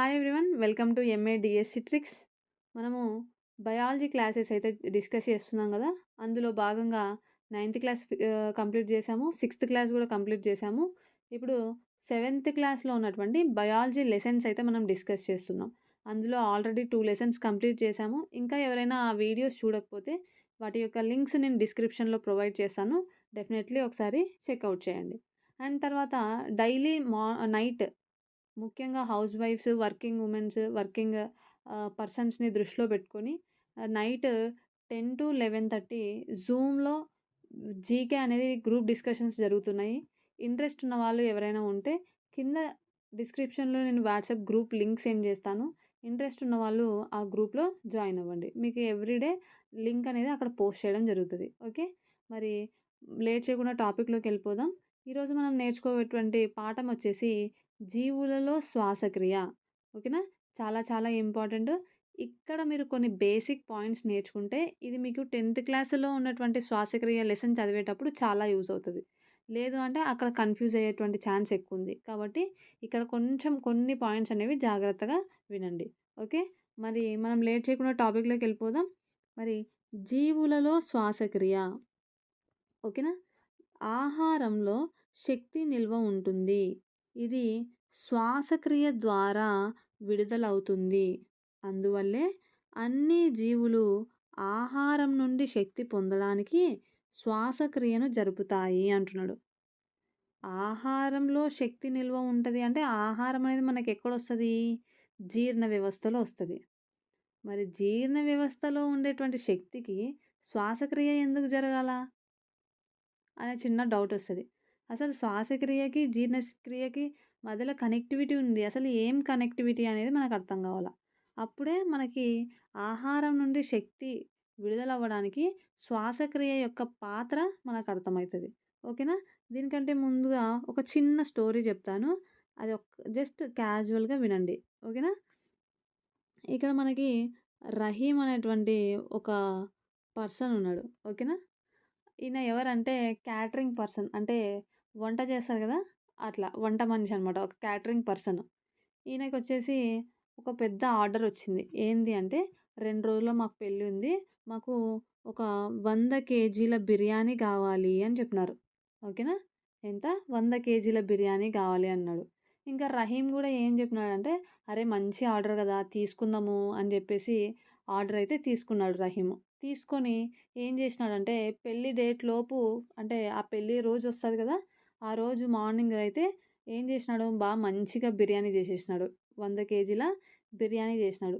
Hi everyone welcome to MA DSC tricks మనము biology classes అయితే discuss చేస్తున్నాం కదా. అందులో భాగంగా నైన్త్ క్లాస్ కంప్లీట్ చేసాము సిక్స్త్ క్లాస్ కూడా కంప్లీట్ చేసాము ఇప్పుడు సెవెంత్ క్లాస్లో ఉన్నటువంటి బయాలజీ లెసన్స్ అయితే మనం డిస్కస్ చేస్తున్నాం. అందులో ఆల్రెడీ టూ లెసన్స్ కంప్లీట్ చేసాము ఇంకా ఎవరైనా ఆ వీడియోస్ చూడకపోతే వాటి యొక్క లింక్స్ నేను డిస్క్రిప్షన్లో ప్రొవైడ్ చేస్తాను. డెఫినెట్లీ ఒకసారి చెక్అవుట్ చేయండి. అండ్ తర్వాత డైలీ మా నైట్ ముఖ్యంగా హౌస్ వైఫ్స్ వర్కింగ్ ఉమెన్స్ వర్కింగ్ పర్సన్స్ని దృష్టిలో పెట్టుకొని night ten to eleven thirty జూమ్లో జీకే అనేది గ్రూప్ డిస్కషన్స్ జరుగుతున్నాయి. ఇంట్రెస్ట్ ఉన్న వాళ్ళు ఎవరైనా ఉంటే కింద డిస్క్రిప్షన్లో నేను వాట్సాప్ గ్రూప్ లింక్ సెండ్ చేస్తాను. ఇంట్రెస్ట్ ఉన్న వాళ్ళు ఆ గ్రూప్లో జాయిన్ అవ్వండి. మీకు ఎవ్రీడే లింక్ అనేది అక్కడ పోస్ట్ చేయడం జరుగుతుంది. ఓకే? మరి లేట్ చేయకుండా టాపిక్లోకి వెళ్ళిపోదాం. ఈరోజు మనం నేర్చుకోవేటువంటి పాఠం వచ్చేసి జీవులలో శ్వాసక్రియ. ఓకేనా? చాలా చాలా ఇంపార్టెంట్. ఇక్కడ మీరు కొన్ని బేసిక్ పాయింట్స్ నేర్చుకుంటే ఇది మీకు టెన్త్ క్లాసులో ఉన్నటువంటి శ్వాసక్రియ లెసన్ చదివేటప్పుడు చాలా యూజ్ అవుతుంది. లేదు అంటే అక్కడ కన్ఫ్యూజ్ అయ్యేటువంటి ఛాన్స్ ఎక్కువ ఉంది కాబట్టి ఇక్కడ కొంచెం కొన్ని పాయింట్స్ అనేవి జాగ్రత్తగా వినండి. ఓకే? మరి మనం లేట్ చేయకుండా టాపిక్లోకి వెళ్ళిపోదాం. మరి జీవులలో శ్వాసక్రియ. ఓకేనా? ఆహారంలో శక్తి నిల్వ ఉంటుంది. ఇది శ్వాసక్రియ ద్వారా విడుదలవుతుంది. అందువల్లే అన్ని జీవులు ఆహారం నుండి శక్తి పొందడానికి శ్వాసక్రియను జరుపుతాయి అంటున్నాడు. ఆహారంలో శక్తి నిల్వ ఉంటుంది అంటే ఆహారం అనేది మనకి ఎక్కడొస్తుంది? జీర్ణ వ్యవస్థలో వస్తుంది. మరి జీర్ణ వ్యవస్థలో ఉండేటువంటి శక్తికి శ్వాసక్రియ ఎందుకు జరగాల? అనే చిన్న డౌట్ వస్తుంది. అసలు శ్వాసక్రియకి జీర్ణక్రియకి మధ్యలో కనెక్టివిటీ ఉంది. అసలు ఏం కనెక్టివిటీ అనేది మనకు అర్థం కావాలా. అప్పుడే మనకి ఆహారం నుండి శక్తి విడుదలవ్వడానికి శ్వాసక్రియ యొక్క పాత్ర మనకు అర్థమవుతుంది. ఓకేనా? దీనికంటే ముందుగా ఒక చిన్న స్టోరీ చెప్తాను. అది ఒక జస్ట్ క్యాజువల్గా వినండి. ఓకేనా? ఇక్కడ మనకి రహీం అనేటువంటి ఒక పర్సన్ ఉన్నాడు. ఓకేనా? ఈయన ఎవరంటే క్యాటరింగ్ పర్సన్. అంటే వంట చేస్తారు కదా! అట్లా వంట మనిషి అనమాట ఒక క్యాటరింగ్ పర్సన్. ఈయనకి వచ్చేసి ఒక పెద్ద ఆర్డర్ వచ్చింది. ఏంది అంటే రెండు రోజుల్లో మాకు పెళ్ళి ఉంది మాకు ఒక వంద కేజీల బిర్యానీ కావాలి అని చెప్పినారు. ఓకేనా? ఎంత? వంద కేజీల బిర్యానీ కావాలి అన్నాడు. ఇంకా రహీం కూడా ఏం చెప్పినాడంటే అరే మంచి ఆర్డర్ కదా తీసుకుందాము అని చెప్పేసి ఆర్డర్ అయితే తీసుకున్నాడు రహీము తీసుకొని ఏం చేసినాడంటే పెళ్ళి డేట్ లోపు అంటే ఆ పెళ్ళి రోజు వస్తుంది కదా ఆ రోజు మార్నింగ్ అయితే ఏం చేసినాడు? బాగా మంచిగా బిర్యానీ చేసేసినాడు. వంద కేజీల బిర్యానీ చేసినాడు.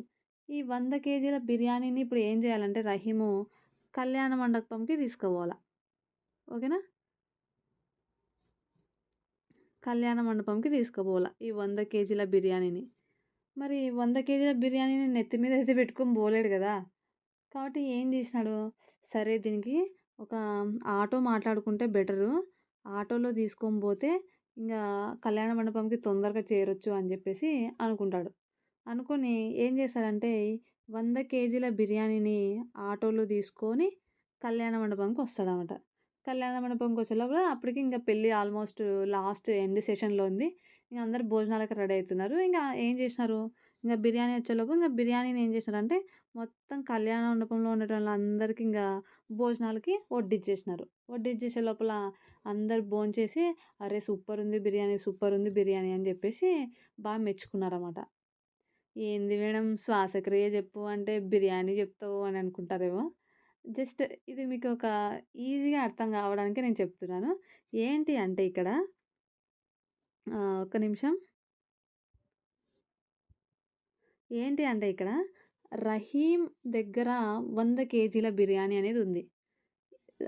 ఈ వంద కేజీల బిర్యానీని ఇప్పుడు ఏం చేయాలంటే రహీము కళ్యాణ మండపంకి తీసుకుపోవాలా. ఓకేనా? కళ్యాణ మండపంకి తీసుకుపోవాలా ఈ వంద కేజీల బిర్యానీని. మరి వంద కేజీల బిర్యానీని నెత్తి మీద అయితే పెట్టుకొని పోలేడు కదా? కాబట్టి ఏం చేసినాడు? సరే దీనికి ఒక ఆటో మాట్లాడుకుంటే బెటరు. ఆటోలో తీసుకొని పోతే ఇంకా కళ్యాణ మండపంకి తొందరగా చేరొచ్చు అని చెప్పేసి అనుకుంటాడు. అనుకొని ఏం చేస్తాడంటే వంద కేజీల బిర్యానీని ఆటోలో తీసుకొని కళ్యాణ మండపంకి వస్తాడనమాట. కళ్యాణ మండపంకి వచ్చే లోపల అప్పటికి ఇంకా పెళ్ళి ఆల్మోస్ట్ లాస్ట్ ఎండ్ సెషన్లో ఉంది. ఇంకా అందరు భోజనాలకు రెడీ అవుతున్నారు. ఇంకా ఏం చేసినారు? ఇంకా బిర్యానీ వచ్చేలోపు ఇంకా బిర్యానీని ఏం చేసినారంటే మొత్తం కళ్యాణ మండపంలో ఉండే అందరికీ ఇంకా భోజనాలకి వడ్డిచ్చేసినారు. వడ్డిచ్చేసే లోపల అందరు భోంచేసి అరే సూపర్ ఉంది బిర్యానీ సూపర్ ఉంది బిర్యానీ అని చెప్పేసి బాగా మెచ్చుకున్నారన్నమాట. ఏంది మేడం శ్వాసక్రియ చెప్పు అంటే బిర్యానీ చెప్తావు అని అనుకుంటారేమో. జస్ట్ ఇది మీకు ఒక ఈజీగా అర్థం కావడానికి నేను చెప్తున్నాను. ఏంటి అంటే ఇక్కడ ఒక్క నిమిషం. ఏంటి అంటే ఇక్కడ రహీం దగ్గర వంద కేజీల బిర్యానీ అనేది ఉంది.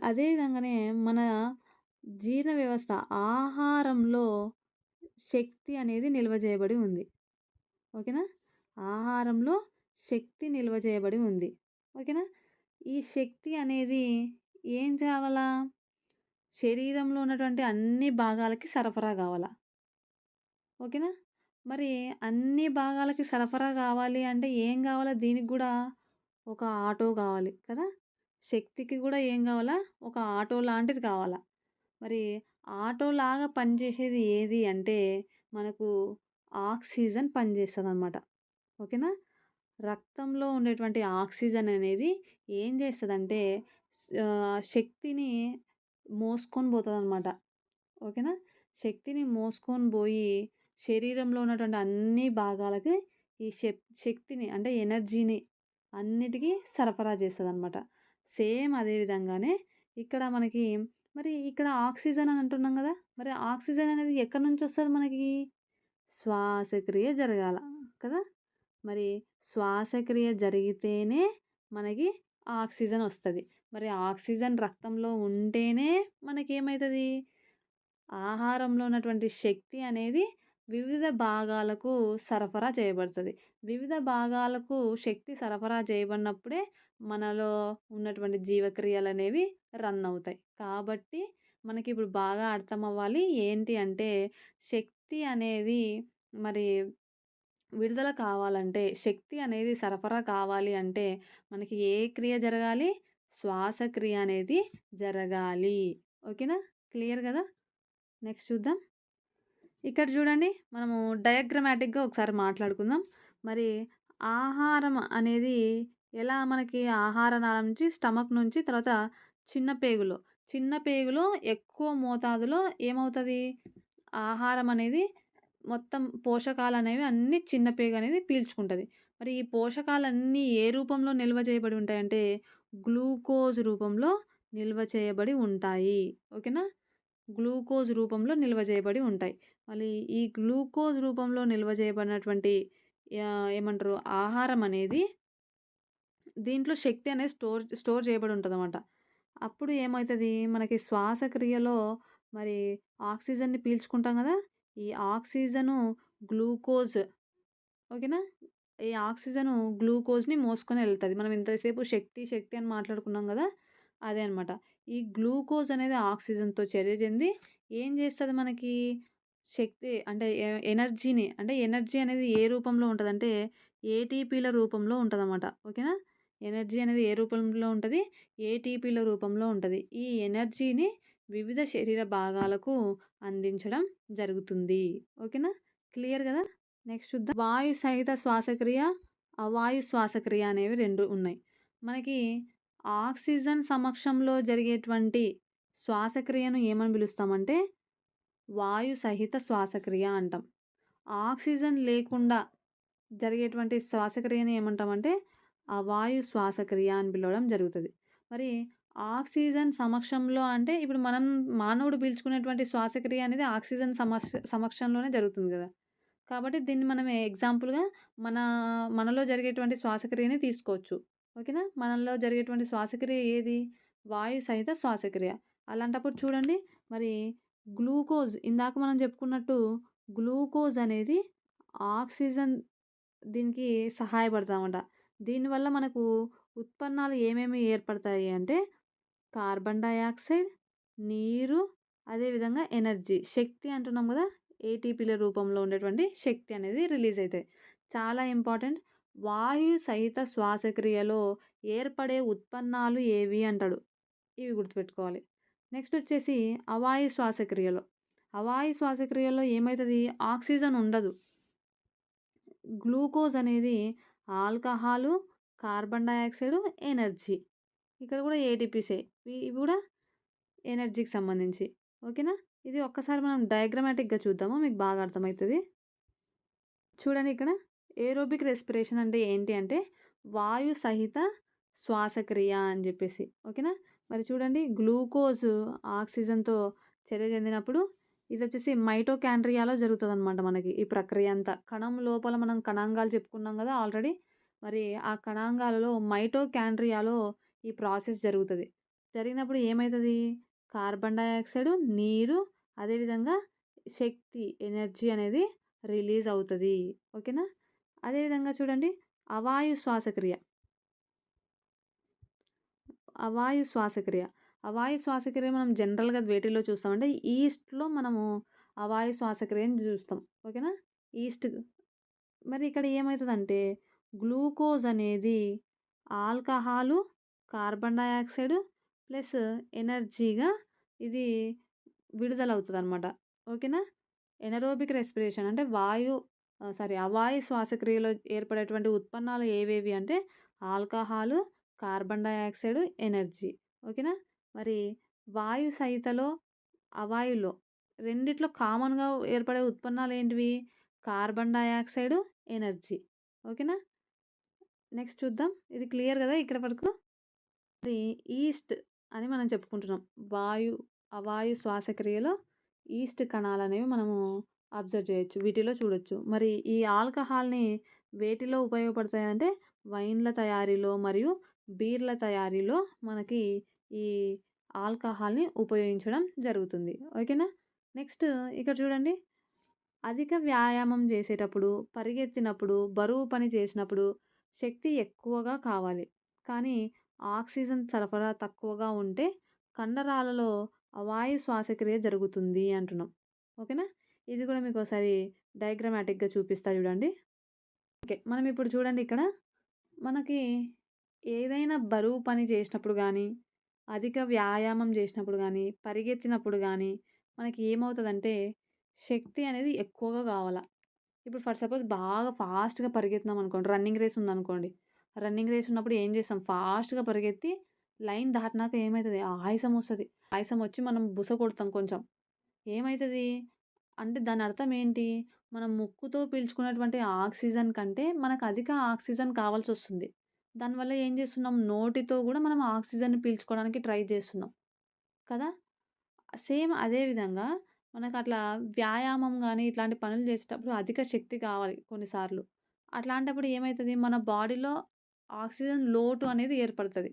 అదేవిధంగానే మన జీర్ణ వ్యవస్థ ఆహారంలో శక్తి అనేది నిల్వ చేయబడి ఉంది. ఓకేనా? ఆహారంలో శక్తి నిల్వ చేయబడి ఉంది. ఓకేనా? ఈ శక్తి అనేది ఏం కావాలా? శరీరంలో ఉన్నటువంటి అన్ని భాగాలకి సరఫరా కావాలా? ఓకేనా? మరి అన్ని భాగాలకి సరఫరా కావాలి అంటే ఏం కావాలా దీనికి కూడా ఒక ఆటో కావాలి కదా? శక్తికి కూడా ఏం కావాలా? ఒక ఆటో లాంటిది కావాలా? మరి ఆటో లాగా పనిచేసేది ఏది అంటే మనకు ఆక్సిజన్ పనిచేస్తుంది అనమాట ఓకేనా? రక్తంలో ఉండేటువంటి ఆక్సిజన్ అనేది ఏం చేస్తుందంటే శక్తిని మోసుకొని పోతుంది అనమాట ఓకేనా? శక్తిని మోసుకొని పోయి శరీరంలో ఉన్నటువంటి అన్ని భాగాలకి ఈ శక్తిని అంటే ఎనర్జీని అన్నిటికీ సరఫరా చేస్తుంది అనమాట సేమ్ అదే విధంగానే ఇక్కడ మనకి మరి ఇక్కడ ఆక్సిజన్ అని అంటున్నాం కదా మరి ఆక్సిజన్ అనేది ఎక్కడి నుంచి వస్తుంది మనకి? శ్వాసక్రియ జరగాల కదా! మరి శ్వాసక్రియ జరిగితేనే మనకి ఆక్సిజన్ వస్తుంది మరి ఆక్సిజన్ రక్తంలో ఉంటేనే మనకేమైతది? ఆహారంలో ఉన్నటువంటి శక్తి అనేది వివిధ భాగాలకు సరఫరా చేయబడుతుంది వివిధ భాగాలకు శక్తి సరఫరా చేయబడినప్పుడే మనలో ఉన్నటువంటి జీవక్రియలు అనేవి రన్ అవుతాయి. కాబట్టి మనకి ఇప్పుడు బాగా అర్థమవ్వాలి. ఏంటి అంటే శక్తి అనేది మరి విడుదల కావాలంటే, శక్తి అనేది సరఫరా కావాలి అంటే మనకి ఏ క్రియ జరగాలి? శ్వాసక్రియ అనేది జరగాలి. ఓకేనా? క్లియర్ కదా నెక్స్ట్ చూద్దాం. ఇక్కడ చూడండి మనము డయాగ్రమాటిక్‌గా ఒకసారి మాట్లాడుకుందాం. మరి ఆహారం అనేది ఎలా మనకి ఆహార నాళం నుంచి స్టమక్ నుంచి తర్వాత చిన్న పేగులో, చిన్న పేగులో ఎక్కువ మోతాదులో ఏమవుతుంది ఆహారం అనేది మొత్తం పోషకాలు అనేవి అన్నీ చిన్న పేగు అనేది పీల్చుకుంటుంది మరి ఈ పోషకాలన్నీ ఏ రూపంలో నిల్వ చేయబడి ఉంటాయంటే గ్లూకోజ్ రూపంలో నిల్వ చేయబడి ఉంటాయి. ఓకేనా? గ్లూకోజ్ రూపంలో నిల్వ చేయబడి ఉంటాయి. మళ్ళీ ఈ గ్లూకోజ్ రూపంలో నిల్వ చేయబడినటువంటి ఏమంటారు ఆహారం అనేది దీంట్లో శక్తి అనేది స్టోర్ స్టోర్ చేయబడి ఉంటదనమాట. అప్పుడు ఏమవుతుంది మనకి శ్వాసక్రియలో మరి ఆక్సిజన్‌ని పీల్చుకుంటాం కదా ఈ ఆక్సిజను గ్లూకోజ్ ఓకేనా? ఈ ఆక్సిజను గ్లూకోజ్‌ని మోసుకొని వెళ్తుంది మనం ఇంతసేపు శక్తి, శక్తి అని మాట్లాడుకున్నాం కదా అదే అనమాట. ఈ గ్లూకోజ్ అనేది ఆక్సిజన్‌తో చర్య చెంది ఏం చేస్తుంది మనకి? శక్తి అంటే ఎనర్జీని అంటే ఎనర్జీ అనేది ఏ రూపంలో ఉంటదంటే ఏటీపీల రూపంలో ఉంటుందన్నమాట ఓకేనా? ఎనర్జీ అనేది ఏ రూపంలో ఉంటుంది ఏటీపీల రూపంలో ఉంటుంది ఈ ఎనర్జీని వివిధ శరీర భాగాలకు అందించడం జరుగుతుంది. ఓకేనా? క్లియర్ కదా నెక్స్ట్ చూద్దాం. వాయు సహిత శ్వాసక్రియ, అవాయు శ్వాసక్రియ అనేవి రెండు ఉన్నాయి. మనకి ఆక్సిజన్ సమక్షంలో జరిగేటువంటి శ్వాసక్రియను ఏమని పిలుస్తామంటే వాయు సహిత శ్వాసక్రియ అంటాం. ఆక్సిజన్ లేకుండా జరిగేటువంటి శ్వాసక్రియని ఏమంటామంటే వాయు శ్వాసక్రియ అని పిలవడం జరుగుతుంది మరి ఆక్సిజన్ సమక్షంలో అంటే ఇప్పుడు మనం మానవుడు పీల్చుకునేటువంటి శ్వాసక్రియ అనేది ఆక్సిజన్ సమక్ష సమక్షంలోనే జరుగుతుంది కదా కాబట్టి దీన్ని మనం ఎగ్జాంపుల్‌గా మన మనలో జరిగేటువంటి శ్వాసక్రియని తీసుకోవచ్చు. ఓకేనా? మనలో జరిగేటువంటి శ్వాసక్రియ ఏది? వాయు సహిత శ్వాసక్రియ. అలాంటప్పుడు చూడండి మరి గ్లూకోజ్ ఇందాక మనం చెప్పుకున్నట్టు గ్లూకోజ్ అనేది ఆక్సిజన్ దీనికి సహాయపడతామంట దీనివల్ల మనకు ఉత్పన్నాలు ఏమేమి ఏర్పడతాయి అంటే కార్బన్ డైఆక్సైడ్ నీరు, అదేవిధంగా ఎనర్జీ. శక్తి అంటున్నాం కదా ఏటీపీల రూపంలో ఉండేటువంటి శక్తి అనేది రిలీజ్ అవుతాయి చాలా ఇంపార్టెంట్. వాయు సహిత శ్వాసక్రియలో ఏర్పడే ఉత్పన్నాలు ఏవి అంటాడు. ఇవి గుర్తుపెట్టుకోవాలి. నెక్స్ట్ వచ్చేసి అవాయు శ్వాసక్రియలో. అవాయు శ్వాసక్రియలో ఏమవుతుంది ఆక్సిజన్ ఉండదు. గ్లూకోజ్ అనేది ఆల్కహాలు, కార్బన్ డైఆక్సైడ్ ఎనర్జీ. ఇక్కడ కూడా ఏటీపీసే. ఇవి కూడా ఎనర్జీకి సంబంధించి. ఓకేనా? ఇది ఒక్కసారి మనం డయాగ్రమాటిక్‌గా చూద్దాము. మీకు బాగా అర్థమవుతుంది చూడండి ఇక్కడ ఏరోబిక్ రెస్పిరేషన్ అంటే ఏంటి అంటే వాయు సహిత శ్వాసక్రియ అని చెప్పేసి ఓకేనా? మరి చూడండి గ్లూకోజ్ ఆక్సిజన్‌తో చర్య చెందినప్పుడు ఇది వచ్చేసి మైటోకాండ్రియాలో జరుగుతదనమాట మనకి ఈ ప్రక్రియ అంతా. కణం లోపల మనం కణాంగాలు చెప్పుకున్నాం కదా ఆల్రెడీ. మరి ఆ కణాంగాలలో మైటోకాండ్రియాలో ఈ ప్రాసెస్ జరుగుతుంది జరిగినప్పుడు ఏమవుతుంది కార్బన్ డైఆక్సైడ్ నీరు అదేవిధంగా శక్తి, ఎనర్జీ అనేది రిలీజ్ అవుతుంది ఓకేనా? అదేవిధంగా చూడండి అవాయు శ్వాసక్రియ. అవాయు శ్వాసక్రియ. అవాయు శ్వాసక్రియ మనం జనరల్‌గా వేటిలో చూస్తామంటే ఈస్ట్‌లో మనము అవాయు శ్వాసక్రియని చూస్తాం ఓకేనా? ఈస్ట్ మరి ఇక్కడ ఏమవుతుందంటే గ్లూకోజ్ అనేది ఆల్కహాలు, కార్బన్ డయాక్సైడ్ ప్లస్ ఎనర్జీగా ఇది విడుదలవుతదనమాట. ఓకేనా? ఎనరోబిక్ రెస్పిరేషన్ అంటే వాయు సారీ అవాయు శ్వాసక్రియలో ఏర్పడేటువంటి ఉత్పన్నాలు ఏవేవి అంటే ఆల్కహాలు, కార్బన్ డయాక్సైడ్, ఎనర్జీ. ఓకేనా? మరి వాయు సహితలో, అవాయులో రెండిట్లో కామన్‌గా ఏర్పడే ఉత్పన్నాలు ఏంటివి? Carbon dioxide, energy. ఓకేనా? నెక్స్ట్ చూద్దాం. ఇది క్లియర్ కదా ఇక్కడ వరకు? మరి ఈస్ట్ అని మనం చెప్పుకుంటున్నాం. వాయు అవాయు శ్వాసక్రియలో ఈస్ట్ కణాలు అనేవి మనము అబ్జర్వ్ చేయొచ్చు. వీటిలో చూడొచ్చు. మరి ఈ ఆల్కహాల్‌ని వేటిలో ఉపయోగపడతాయంటే వైన్‌ల తయారీలో మరియు బీర్ల తయారీలో మనకి ఈ ఆల్కహాల్‌ని ఉపయోగించడం జరుగుతుంది. ఓకేనా? నెక్స్ట్ ఇక్కడ చూడండి. అధిక వ్యాయామం చేసేటప్పుడు, పరిగెత్తినప్పుడు, బరువు పని చేసినప్పుడు శక్తి ఎక్కువగా కావాలి. కానీ ఆక్సిజన్ సరఫరా తక్కువగా ఉంటే కండరాలలో అవాయు శ్వాసక్రియ జరుగుతుంది అంటున్నాం. ఓకేనా? ఇది కూడా మీకు ఒకసారి డయాగ్రమాటిక్‌గా చూపిస్తా చూడండి. ఓకే. మనం ఇప్పుడు చూడండి ఇక్కడ మనకి ఏదైనా బరువు పని చేసినప్పుడు కానీ అధిక వ్యాయామం చేసినప్పుడు కానీ పరిగెత్తినప్పుడు కానీ మనకి ఏమవుతుందంటే శక్తి అనేది ఎక్కువగా కావాల. ఇప్పుడు ఫర్ సపోజ్ బాగా ఫాస్ట్‌గా పరిగెత్తినాం అనుకోండి. రన్నింగ్ రేస్ ఉందనుకోండి. రన్నింగ్ రేస్ ఉన్నప్పుడు ఏం చేస్తాం ఫాస్ట్‌గా పరిగెత్తి లైన్ దాటినాక ఏమవుతుంది ఆయాసం వస్తుంది ఆయాసం వచ్చి మనం బుస కొడతాం కొంచెం. ఏమవుతుంది అంటే దాని అర్థం ఏంటి? మనం ముక్కుతో పీల్చుకున్నటువంటి ఆక్సిజన్ కంటే మనకు అధిక ఆక్సిజన్ కావాల్సి వస్తుంది దానివల్ల ఏం చేస్తున్నాం నోటితో కూడా మనం ఆక్సిజన్ పీల్చుకోవడానికి ట్రై చేస్తున్నాం. కదా! సేమ్ అదే విధంగా అట్లా వ్యాయామం కానీ ఇట్లాంటి పనులు చేసేటప్పుడు అధిక శక్తి కావాలి కొన్నిసార్లు. అట్లాంటప్పుడు ఏమవుతుంది మన బాడీలో ఆక్సిజన్ లోటు అనేది ఏర్పడుతుంది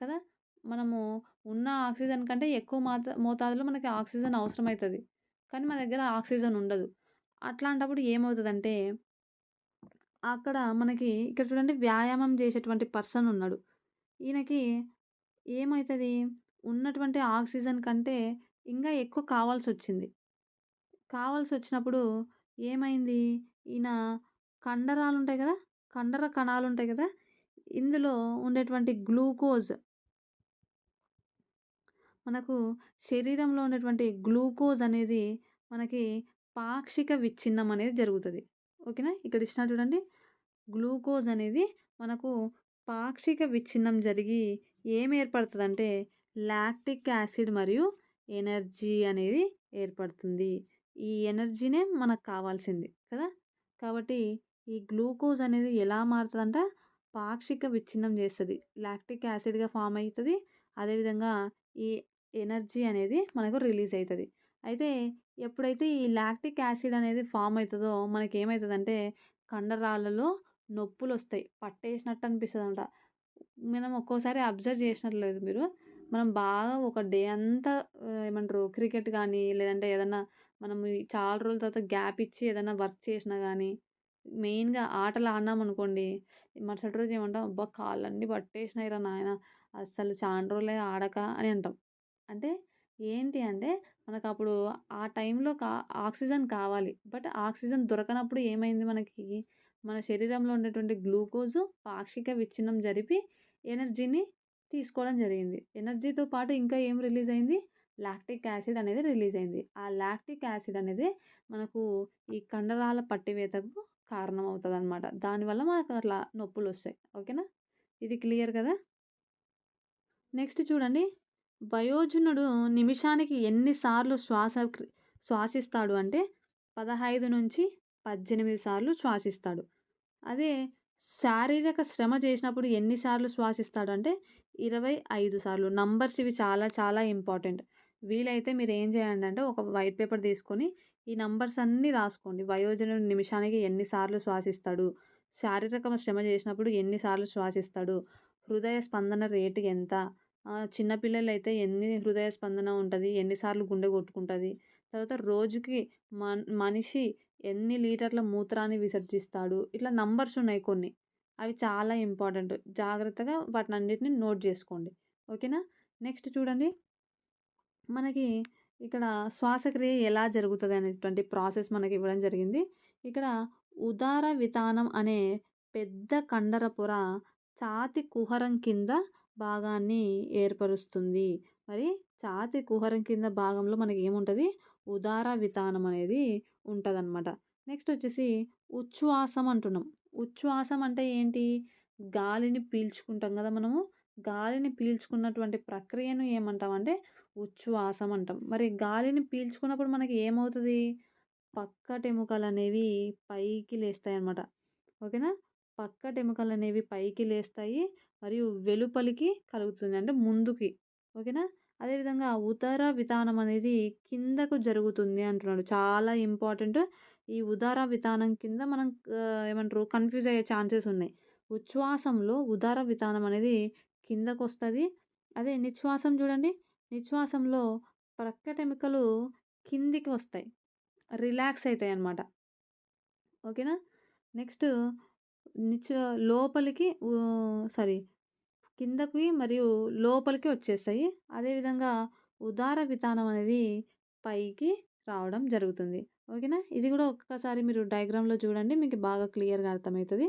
కదా! మనము ఉన్న ఆక్సిజన్ కంటే ఎక్కువ మాత మోతాదులో మనకి ఆక్సిజన్ అవసరమవుతుంది కానీ మన దగ్గర ఆక్సిజన్ ఉండదు. అట్లాంటప్పుడు ఏమవుతుందంటే అక్కడ మనకి ఇక్కడ చూడండి వ్యాయామం చేసేటువంటి పర్సన్ ఉన్నాడు. ఈయనకి ఏమవుతుంది ఉన్నటువంటి ఆక్సిజన్ కంటే ఇంకా ఎక్కువ కావాల్సి వచ్చింది కావాల్సి వచ్చినప్పుడు ఏమైంది? ఈయన కండరాలు ఉంటాయి కదా? కండర కణాలు ఉంటాయి కదా? ఇందులో ఉండేటువంటి గ్లూకోజ్. మనకు శరీరంలో ఉన్నటువంటి గ్లూకోజ్ అనేది మనకి పాక్షిక విచ్ఛిన్నం అనేది జరుగుతుంది. ఓకేనా? ఇక్కడ ఇచ్చిన చూడండి. గ్లూకోజ్ అనేది మనకు పాక్షిక విచ్ఛిన్నం జరిగి ఏమి ఏర్పడుతుందంటే లాక్టిక్ యాసిడ్ మరియు ఎనర్జీ అనేది ఏర్పడుతుంది. ఈ ఎనర్జీనే మనకు కావాల్సింది కదా! కాబట్టి ఈ గ్లూకోజ్ అనేది ఎలా మారుతుందంట పాక్షిక విచ్ఛిన్నం చేస్తుంది లాక్టిక్ యాసిడ్‌గా ఫామ్ అవుతుంది అదేవిధంగా ఈ ఎనర్జీ అనేది మనకు రిలీజ్ అవుతుంది అయితే ఎప్పుడైతే ఈ లాక్టిక్ యాసిడ్ అనేది ఫామ్ అవుతుందో మనకి ఏమవుతుందంటే కండరాలలో నొప్పులు వస్తాయి పట్టేసినట్టు అనిపిస్తుంది అనమాట మనం ఒక్కోసారి అబ్జర్వ్ చేసినట్లేదు మీరు. మనం బాగా ఒక డే అంతా ఏమంటారు క్రికెట్ కానీ లేదంటే ఏదన్నా మనం చాలా రోజుల తర్వాత గ్యాప్ ఇచ్చి ఏదైనా వర్క్ చేసినా కానీ మెయిన్‌గా ఆటలు ఆడినామనుకోండి, మరుసటి రోజు ఏమంటాం, "అబ్బా! కాళ్ళన్నీ పట్టేసినాయిరా నాయన అసలు చాలా రోజులే ఆడక" అని అంటాం. అంటే ఏంటి అంటే మనకు అప్పుడు ఆ టైంలో కా ఆక్సిజన్ కావాలి. బట్ ఆక్సిజన్ దొరకనప్పుడు ఏమైంది మనకి, మన శరీరంలో ఉండేటువంటి గ్లూకోజు పాక్షిక విచ్ఛిన్నం జరిపి ఎనర్జీని తీసుకోవడం జరిగింది. ఎనర్జీతో పాటు ఇంకా ఏం రిలీజ్ అయింది? లాక్టిక్ యాసిడ్ అనేది రిలీజ్ అయింది. ఆ లాక్టిక్ యాసిడ్ అనేది మనకు ఈ కండరాల పట్టివేతకు కారణం అవుతుంది అనమాట దానివల్ల మనకు అట్లా నొప్పులొస్తాయి. ఓకేనా? ఇది క్లియర్ కదా! నెక్స్ట్ చూడండి. వయోజనుడు నిమిషానికి ఎన్నిసార్లు శ్వాస శ్వాసిస్తాడు అంటే 15-18 సార్లు శ్వాసిస్తాడు. అదే శారీరక శ్రమ చేసినప్పుడు ఎన్నిసార్లు శ్వాసిస్తాడు అంటే 25 సార్లు. నంబర్స్ ఇవి చాలా చాలా ఇంపార్టెంట్. వీలైతే మీరు ఏం చేయండి అంటే ఒక వైట్ పేపర్ తీసుకొని ఈ నంబర్స్ అన్నీ రాసుకోండి. వయోజనుడు నిమిషానికి ఎన్నిసార్లు శ్వాసిస్తాడు? శారీరక శ్రమ చేసినప్పుడు ఎన్నిసార్లు శ్వాసిస్తాడు? హృదయ స్పందన రేటు ఎంత? చిన్నపిల్లలైతే ఎన్ని హృదయ స్పందన ఉంటుంది ఎన్నిసార్లు గుండె కొట్టుకుంటుంది తర్వాత రోజుకి మన్ మనిషి ఎన్ని లీటర్ల మూత్రాన్ని విసర్జిస్తాడు? ఇట్లా నంబర్స్ ఉన్నాయి కొన్ని. అవి చాలా ఇంపార్టెంట్. జాగ్రత్తగా వాటినన్నిటిని నోట్ చేసుకోండి. ఓకేనా? నెక్స్ట్ చూడండి. మనకి ఇక్కడ శ్వాసక్రియ ఎలా జరుగుతుంది అనేటువంటి ప్రాసెస్ మనకి ఇవ్వడం జరిగింది. ఇక్కడ ఉదార వితానం అనే పెద్ద కండర పొర ఛాతి కుహరం కింద భాగాన్ని ఏర్పరుస్తుంది. మరి ఛాతి కుహరం కింద భాగంలో మనకి ఏముంటుంది ఉదార వితానం అనేది ఉంటుందన్నమాట నెక్స్ట్ వచ్చేసి ఉచ్ఛ్వాసం అంటున్నాం. ఉచ్ఛ్వాసం అంటే ఏంటి? గాలిని పీల్చుకుంటాం కదా మనము. గాలిని పీల్చుకున్నటువంటి ప్రక్రియను ఏమంటామంటే ఉచ్ఛ్వాసం అంటాం. మరి గాలిని పీల్చుకున్నప్పుడు మనకి ఏమవుతుంది పక్కటెముకలు అనేవి పైకి లేస్తాయి అన్నమాట ఓకేనా? పక్క టెముకల్ అనేవి పైకి లేస్తాయి. మరియు వెలుపలికి కలుగుతుంది. అంటే ముందుకి. ఓకేనా? అదేవిధంగా ఉదర వితానం అనేది కిందకు జరుగుతుంది అంటున్నాడు. చాలా ఇంపార్టెంట్. ఈ ఉదార వితానం కింద మనం ఏమంటారు కన్‌ఫ్యూజ్ అయ్యే ఛాన్సెస్ ఉన్నాయి. ఉచ్ఛ్వాసంలో ఉదార వితానం అనేది కిందకు వస్తుంది అదే నిశ్వాసం చూడండి. నిశ్వాసంలో ప్రక్కటెముకలు కిందికి వస్తాయి. రిలాక్స్ అవుతాయి అన్నమాట ఓకేనా? నెక్స్ట్ నిచ లోపలికి సారీ కిందకి మరియు లోపలికి వచ్చేస్తాయి. అదేవిధంగా ఉదార విధానం అనేది పైకి రావడం జరుగుతుంది. ఓకేనా? ఇది కూడా ఒక్కసారి మీరు డయాగ్రామ్‌లో చూడండి. మీకు బాగా క్లియర్‌గా అర్థమవుతుంది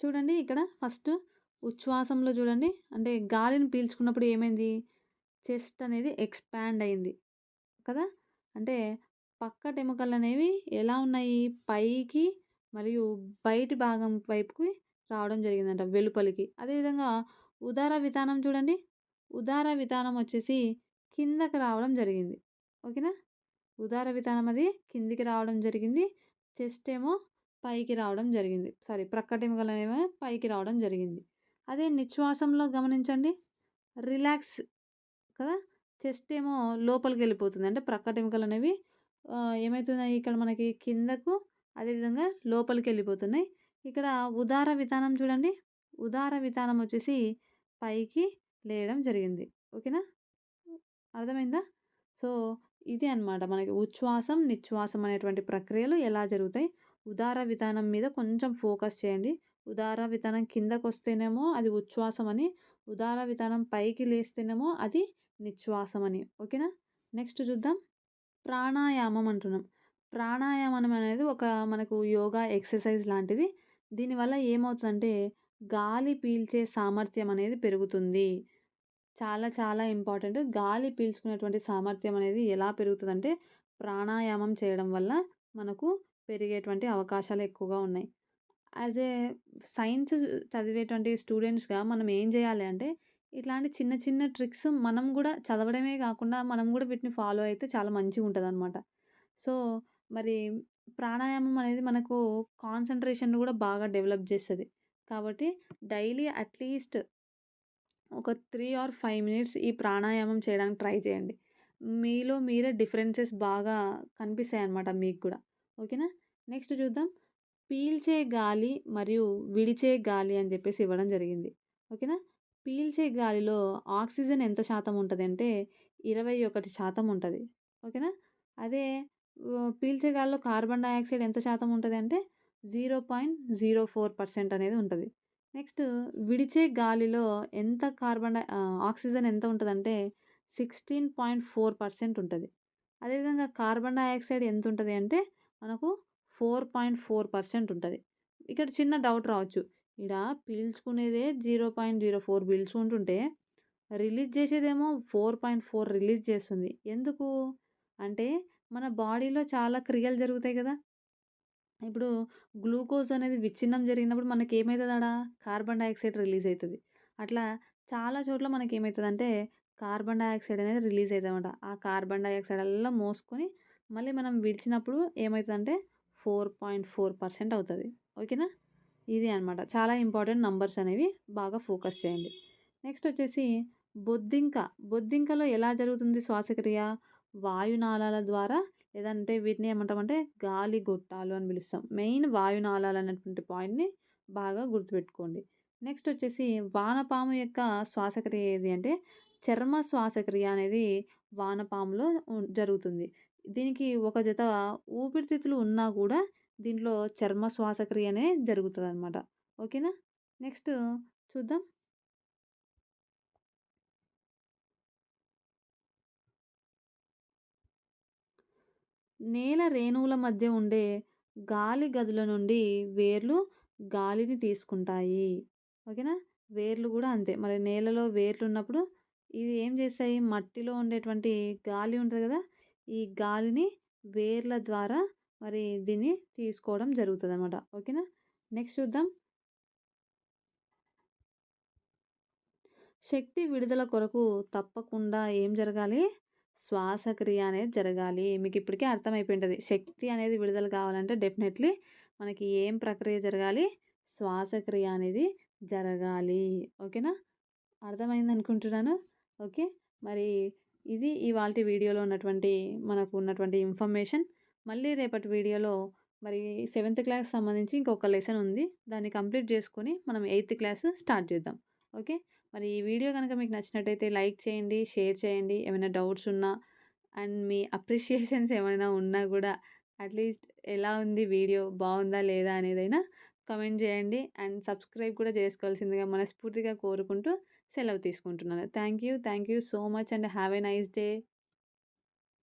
చూడండి ఇక్కడ ఫస్ట్ ఉచ్ఛ్వాసంలో చూడండి. అంటే గాలిని పీల్చుకున్నప్పుడు ఏమైంది? చెస్ట్ అనేది ఎక్స్‌పాండ్ అయింది. కదా! అంటే పక్కటెముకలనేవి ఎలా ఉన్నాయి? పైకి మరియు బయటి భాగం వైపుకి రావడం జరిగిందంట వెలుపలికి. అదేవిధంగా ఉదార వితానం చూడండి. ఉదార వితానం వచ్చేసి కిందకి రావడం జరిగింది. ఓకేనా? ఉదార వితానం అది కిందికి రావడం జరిగింది. చెస్ట్ ఏమో పైకి రావడం జరిగింది. సారీ ప్రక్కటెముకలనేమో పైకి రావడం జరిగింది. అదే నిశ్వాసంలో గమనించండి. రిలాక్స్ కదా! చెస్ట్ ఏమో లోపలికి వెళ్ళిపోతుంది అంటే ప్రక్కటెముకలనేవి అనేవి ఏమవుతున్నాయి ఇక్కడ మనకి కిందకు అదేవిధంగా లోపలికెళ్ళిపోతున్నాయి. ఇక్కడ ఉదార విధానం చూడండి. ఉదార విధానం వచ్చేసి పైకి లేయడం జరిగింది. ఓకేనా? అర్థమైందా? సో, ఇది అన్నమాట మనకి ఉచ్ఛ్వాసం, నిశ్వాసం అనేటువంటి ప్రక్రియలు ఎలా జరుగుతాయి. ఉదార విధానం మీద కొంచెం ఫోకస్ చేయండి. ఉదార వితనం కిందకు వస్తేనేమో అది ఉచ్ఛ్వాసం అని, ఉదార విధానం పైకి లేస్తేనేమో అది నిశ్వాసం అని. ఓకేనా? నెక్స్ట్ చూద్దాం. ప్రాణాయామం అంటున్నాం. ప్రాణాయామం అనేది ఒక మనకు యోగా ఎక్సర్సైజ్ లాంటిది. దీనివల్ల ఏమవుతుందంటే గాలి పీల్చే సామర్థ్యం అనేది పెరుగుతుంది. చాలా చాలా ఇంపార్టెంట్. గాలి పీల్చుకునేటువంటి సామర్థ్యం అనేది ఎలా పెరుగుతుందంటే ప్రాణాయామం చేయడం వల్ల మనకు పెరిగేటువంటి అవకాశాలు ఎక్కువగా ఉన్నాయి. యాజ్ ఏ సైన్స్ చదివేటువంటి స్టూడెంట్స్‌గా మనం ఏం చేయాలి అంటే ఇట్లాంటి చిన్న చిన్న ట్రిక్స్ మనం కూడా చదవడమే కాకుండా మనం కూడా వీటిని ఫాలో అయితే చాలా మంచిగా ఉంటుంది అనమాట సో, మరి ప్రాణాయామం అనేది మనకు కాన్సన్ట్రేషన్ కూడా బాగా డెవలప్ చేస్తుంది కాబట్టి డైలీ అట్‌లీస్ట్ ఒక త్రీ ఆర్ ఫైవ్ మినిట్స్ ఈ ప్రాణాయామం చేయడానికి ట్రై చేయండి. మీలో మీరే డిఫరెన్సెస్ బాగా కనిపిస్తాయన్నమాట మీకు కూడా ఓకేనా? నెక్స్ట్ చూద్దాం. పీల్చే గాలి మరియు విడిచే గాలి అని చెప్పేసి ఇవ్వడం జరిగింది. ఓకేనా? పీల్చే గాలిలో ఆక్సిజన్ ఎంత శాతం ఉంటుంది అంటే ఇరవై ఒకటి శాతం ఉంటుంది ఓకేనా? అదే పీల్చే గాల్లో కార్బన్ డైఆక్సైడ్ ఎంత శాతం ఉంటుంది అంటే zero point zero four percent అనేది ఉంటుంది. నెక్స్ట్ విడిచే గాలిలో ఎంత కార్బన్ డై ఆక్సిజన్ ఎంత ఉంటుంది అంటే సిక్స్టీన్ పాయింట్ ఫోర్ పర్సెంట్ ఉంటుంది. అదేవిధంగా కార్బన్ డైఆక్సైడ్ ఎంత ఉంటుంది అంటే మనకు ఫోర్ పాయింట్ ఫోర్ పర్సెంట్ ఉంటుంది. ఇక్కడ చిన్న డౌట్ రావచ్చు. ఇక్కడ పీల్చుకునేదే జీరో పాయింట్ జీరో ఫోర్ పీల్చుకుంటుంటే రిలీజ్ చేసేదేమో ఫోర్ పాయింట్ ఫోర్ రిలీజ్ చేస్తుంది. ఎందుకు? అంటే మన బాడీలో చాలా క్రియలు జరుగుతాయి కదా ఇప్పుడు గ్లూకోజ్ అనేది విచ్ఛిన్నం జరిగినప్పుడు మనకి ఏమవుతుందడా కార్బన్ డైఆక్సైడ్ రిలీజ్ అవుతుంది అట్లా చాలా చోట్ల మనకి ఏమవుతుందంటే కార్బన్ డైఆక్సైడ్ అనేది రిలీజ్ అయితదనమాట. ఆ కార్బన్ డైఆక్సైడ్ అల్లా మోసుకొని మళ్ళీ మనం విడిచినప్పుడు ఏమవుతుందంటే ఫోర్ పాయింట్ ఫోర్ పర్సెంట్ అవుతుంది ఓకేనా? ఇది అనమాట చాలా ఇంపార్టెంట్ నంబర్స్ అనేవి బాగా ఫోకస్ చేయండి. నెక్స్ట్ వచ్చేసి బొద్దింక. బొద్దింకలో ఎలా జరుగుతుంది శ్వాసక్రియ? వాయునాళాల ద్వారా లేదంటే వీటిని ఏమంటామంటే గాలి గొట్టాలు అని పిలుస్తాం. మెయిన్ వాయునాళాలు అనేటువంటి పాయింట్‌ని బాగా గుర్తుపెట్టుకోండి. నెక్స్ట్ వచ్చేసి వానపాము యొక్క శ్వాసక్రియ ఏది అంటే చర్మ శ్వాసక్రియ అనేది వానపాములో జరుగుతుంది. దీనికి ఒక జత ఊపిరితిత్తులు ఉన్నా కూడా దీంట్లో చర్మ శ్వాసక్రియనే అనమాట ఓకేనా? నెక్స్ట్ చూద్దాం. నేల రేణువుల మధ్య ఉండే గాలి గదుల నుండి వేర్లు గాలిని తీసుకుంటాయి. ఓకేనా? వేర్లు కూడా అంతే. మరి నేలలో వేర్లున్నప్పుడు ఇవి ఏం చేస్తాయి? మట్టిలో ఉండేటువంటి గాలి ఉంటుంది కదా ఈ గాలిని వేర్ల ద్వారా మరి దీన్ని తీసుకోవడం జరుగుతుంది అన్నమాట ఓకేనా నెక్స్ట్ చూద్దాం శక్తి విడుదల కొరకు తప్పకుండా ఏం జరగాలి శ్వాసక్రియ అనేది జరగాలి. మీకు ఇప్పటికే అర్థమైపోయింటుంది. శక్తి అనేది విడుదల కావాలంటే డెఫినెట్లీ మనకి ఏం ప్రక్రియ జరగాలి? శ్వాసక్రియ అనేది జరగాలి. ఓకేనా? అర్థమైంది అనుకుంటున్నాను? ఓకే. మరి ఇది ఇవాళ వీడియోలో ఉన్నటువంటి మనకు ఉన్నటువంటి ఇన్ఫర్మేషన్. మళ్ళీ రేపటి వీడియోలో మరి సెవెంత్ క్లాస్ సంబంధించి ఇంకొక లెసన్ ఉంది. దాన్ని కంప్లీట్ చేసుకొని మనం ఎయిత్ క్లాస్ స్టార్ట్ చేద్దాం. ఓకే? మరి ఈ వీడియో కనుక మీకు నచ్చినట్టయితే లైక్ చేయండి షేర్ చేయండి. ఏమైనా డౌట్స్ ఉన్నా అండ్ మీ అప్రిషియేషన్స్ ఏమైనా ఉన్నా కూడా అట్లీస్ట్ ఎలా ఉంది వీడియో? బాగుందా లేదా అనేదైనా కమెంట్ చేయండి. అండ్ సబ్స్క్రైబ్ కూడా చేసుకోవాల్సిందిగా మనస్ఫూర్తిగా కోరుకుంటూ సెలవు తీసుకుంటున్నాను. Thank you. Thank you so much and have a nice day.